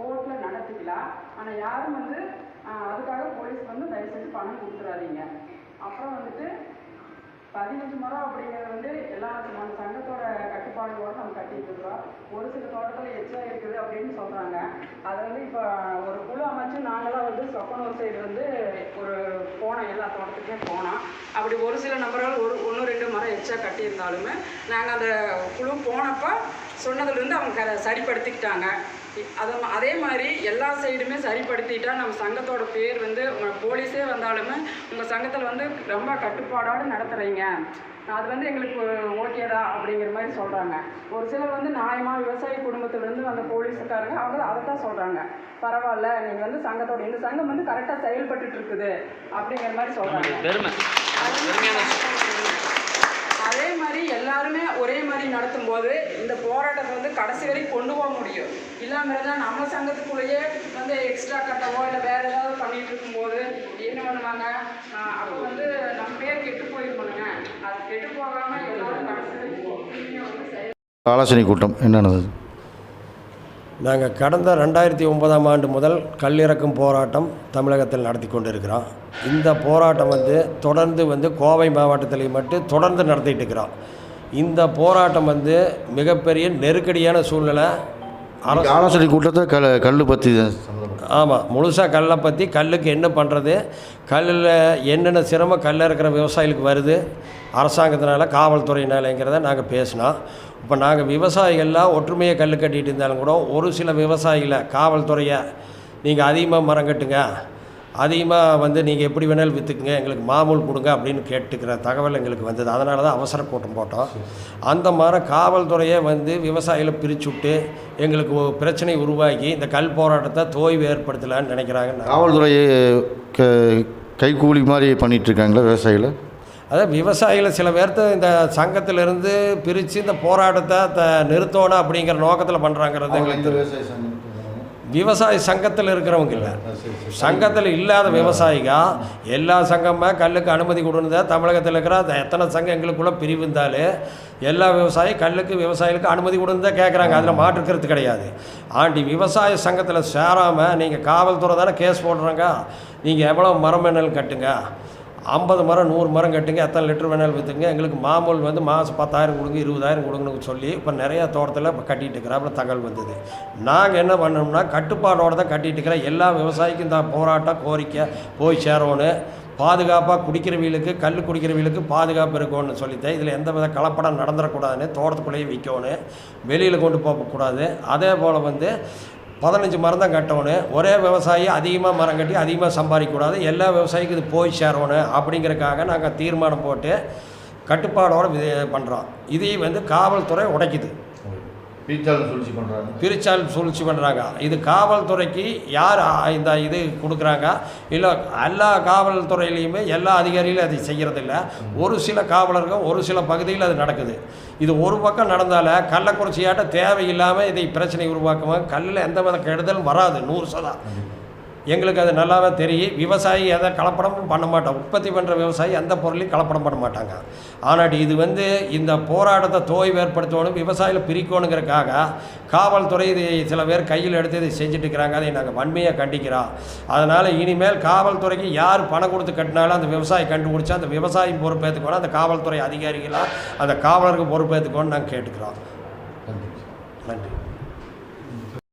போட்டு நடத்திக்கலாம். ஆனால் யாரும் வந்து அதுக்காக போலீஸ் வந்து தயவு செஞ்சு பணம் கொடுத்துடாதீங்க அப்புறம் வந்துட்டு பதினஞ்சு மரம் அப்படிங்கிறது வந்து எல்லா நம்ம சங்கத்தோட கட்டுப்பாடுகளோட நம்ம கட்டிட்டு இருக்கிறோம். ஒரு சில தோட்டத்தில் எச்சா இருக்குது அப்படின்னு சொல்கிறாங்க அதை வந்து இப்போ ஒரு குழு அமைச்சு நாங்களாம் வந்து சொப்பனூர் சைடு வந்து ஒரு போனோம் எல்லா தோட்டத்துக்கே போனோம். அப்படி ஒரு சில நபர்கள் ஒரு ஒன்று ரெண்டு மரம் எச்சா கட்டியிருந்தாலுமே நாங்கள் அந்த குழு போனப்போ சொன்னதுலேருந்து அவங்க சரிப்படுத்திக்கிட்டாங்க. அதை அதே மாதிரி எல்லா சைடுமே சரிப்படுத்திட்டா நம்ம சங்கத்தோட பேர் வந்து உங்க போலீஸே வந்தாலுமே உங்கள் சங்கத்தில் வந்து ரொம்ப கட்டுப்பாடோடு நடத்துகிறீங்க அது வந்து எங்களுக்கு ஓகேடா அப்படிங்கிற மாதிரி சொல்கிறாங்க ஒரு சிலர் வந்து நியாயமாக விவசாய குடும்பத்திலேருந்து வந்த போலீஸுக்காரங்க அவங்க அதை தான் சொல்கிறாங்க பரவாயில்ல நீங்கள் வந்து சங்கத்தோட இந்த சங்கம் வந்து கரெக்டாக செயல்பட்டுட்டு இருக்குது அப்படிங்கிற மாதிரி சொல்கிறாங்க மாதிரி எல்லாருமே ஒரே மாதிரி நடத்தும் போது இந்த போராட்டத்தை வந்து கடைசி வரைக்கும் கொண்டு போக முடியும். இல்லாமல் இருந்தால் நம்ம சங்கத்துக்குள்ளேயே வந்து எக்ஸ்ட்ரா கட்டவோ இல்லை வேற ஏதாவது பண்ணிட்டு இருக்கும்போது என்ன பண்ணுவாங்க? அப்போ வந்து நம்ம பேர் கெட்டு போயிருக்கணுங்க அது கெட்டு போகாம எல்லாரும் கடைசி வரைக்கும் வந்து செயல் ஆலோசனை கூட்டம். என்னென்னது? நாங்கள் கடந்த ரெண்டாயிரத்தி ஒன்பதாம் ஆண்டு முதல் கல்லிறக்கும் போராட்டம் தமிழகத்தில் நடத்தி கொண்டிருக்கிறோம். இந்த போராட்டம் வந்து தொடர்ந்து வந்து கோவை மாவட்டத்திலையும் மட்டும் தொடர்ந்து நடத்திட்டு இருக்கிறோம். இந்த போராட்டம் வந்து மிகப்பெரிய நெருக்கடியான சூழ்நிலை. ஆலோசனை கூட்டத்தை கல் கல் பற்றி ஆமாம் முழுசாக கல்லை பற்றி கல்லுக்கு என்ன பண்ணுறது கல்லில் என்னென்ன சிரமம் கல்லில் இருக்கிற விவசாயிகளுக்கு வருது? அரசாங்கத்தினால காவல்துறையினாலங்கிறத நாங்கள் பேசினோம். இப்போ நாங்கள் விவசாயிகள்லாம் ஒற்றுமையை கல் கட்டிகிட்டு இருந்தாலும் கூட ஒரு சில விவசாயிகளை காவல்துறையை நீங்கள் அதிகமாக மரம் கட்டுங்க அதிகமாக வந்து நீங்கள் எப்படி வேணாலும் விற்றுக்குங்க எங்களுக்கு மாமூல் கொடுங்க அப்படின்னு கேட்டுக்கிற தகவல் எங்களுக்கு வந்தது. அதனால தான் அவசர கூட்டம் போட்டோம். அந்த மாதிரி காவல்துறையை வந்து விவசாயிகளை பிரித்து விட்டு எங்களுக்கு பிரச்சனை உருவாக்கி இந்த கல் போராட்டத்தை தோய்வு ஏற்படுத்தலான்னு நினைக்கிறாங்க. காவல்துறை க கைக்கூலி மாதிரி பண்ணிட்டு இருக்காங்களா விவசாயிகளை? அதாவது விவசாயிகளை சில பேர்த்த இந்த சங்கத்திலிருந்து பிரித்து இந்த போராட்டத்தை த நிறுத்தணும் அப்படிங்கிற நோக்கத்தில் பண்ணுறாங்கிறது எங்களுக்கு. விவசாய சங்கத்தில் இருக்கிறவங்க இல்லை. சங்கத்தில் இல்லாத விவசாயிக எல்லா சங்கமே கல்லுக்கு அனுமதி கொடுந்தா தமிழகத்தில் இருக்கிற அந்த எத்தனை சங்கம் எங்களுக்குள்ள பிரிவு இருந்தாலும் எல்லா விவசாயி கல்லுக்கு விவசாயிகளுக்கு அனுமதி கொடுந்தா கேட்குறாங்க அதில் மாற்றுக்கிறது கிடையாது. ஆண்டி விவசாய சங்கத்தில் சேராமல் நீங்கள் காவல்துறை தானே கேஸ் போடுறாங்க. நீங்கள் எவ்வளோ மரம் கட்டுங்க. ஐம்பது மரம் நூறு மரம் கட்டுங்க எத்தனை லிட்டர் வேணாலும் விற்றுங்க எங்களுக்கு மாமூல் வந்து மாதம் பத்தாயிரம் கொடுங்க இருபதாயிரம் கொடுங்கன்னு சொல்லி இப்போ நிறையா தோட்டத்தில் இப்போ கட்டிகிட்டு இருக்கிறாப்புல தகவல் வந்தது. நாங்கள் என்ன பண்ணோம்னா கட்டுப்பாடோடு தான் கட்டிகிட்டு இருக்கிறோம் எல்லா விவசாயிக்கும் இந்த போராட்டம் கோரிக்கை போய் சேரணும் பாதுகாப்பாக குடிக்கிறவங்களுக்கு கல் குடிக்கிறவங்களுக்கு பாதுகாப்பு இருக்கணும்னு சொல்லித்தேன் இதில் எந்த வித கலப்படம் நடந்துடக்கூடாதுன்னு தோட்டத்துக்குள்ளேயே விற்கணும் வெளியில் கொண்டு போகக்கூடாது. அதே போல் வந்து பதினஞ்சு மரம் தான் கட்டணும் ஒரே விவசாயி அதிகமாக மரம் கட்டி அதிகமாக சம்பாதிக்கக்கூடாது எல்லா விவசாயிக்கும் இது போய் சேரணும் அப்படிங்கிறதுக்காக நாங்கள் தீர்மானம் போட்டு கட்டுப்பாடோடு பண்ணுறோம் இதையும் வந்து காவல்துறை உடைக்குது. பிரிச்சாலும் சூழ்ச்சி பண்ணுறாங்க பிரிச்சாலும் சூழ்ச்சி பண்ணுறாங்க இது காவல்துறைக்கு யார் இந்த இது கொடுக்குறாங்க? இல்லை எல்லா காவல்துறையிலையுமே எல்லா அதிகாரிகளும் அதை செய்கிறதில்ல ஒரு சில காவலர்கள் ஒரு சில பகுதியில் அது நடக்குது. இது ஒரு பக்கம் நடந்தால கள்ளக்குறிச்சியாட்ட தேவையில்லாமல் இதை பிரச்சனை உருவாக்குவாங்க கல்லில் எந்த வித கெடுதலும் வராது நூறு சதம் எங்களுக்கு அது நல்லாவே தெரியும். விவசாயி எதை கலப்படமும் பண்ண மாட்டோம் உற்பத்தி பண்ணுற விவசாயி எந்த பொருளையும் கலப்படம் பண்ண மாட்டாங்க. ஆனால் இது வந்து இந்த போராட்டத்தை தோய்வு ஏற்படுத்தணும் விவசாயிகளை பிரிக்கணுங்கிறதுக்காக காவல்துறை இது சில பேர் கையில் எடுத்து இதை செஞ்சுட்டு இருக்கிறாங்க. அதை நாங்கள் வன்மையாக கண்டிக்கிறோம். அதனால் இனிமேல் காவல்துறைக்கு யார் பணம் கொடுத்து கட்டினாலும் அந்த விவசாயி கண்டுபிடிச்சா அந்த விவசாயி பொறுப்பேற்றுக்கணும் அந்த காவல்துறை அதிகாரிகளாக அந்த காவலருக்கு பொறுப்பேற்றுக்கணும்னு நாங்கள் கேட்டுக்கிறோம். நன்றி.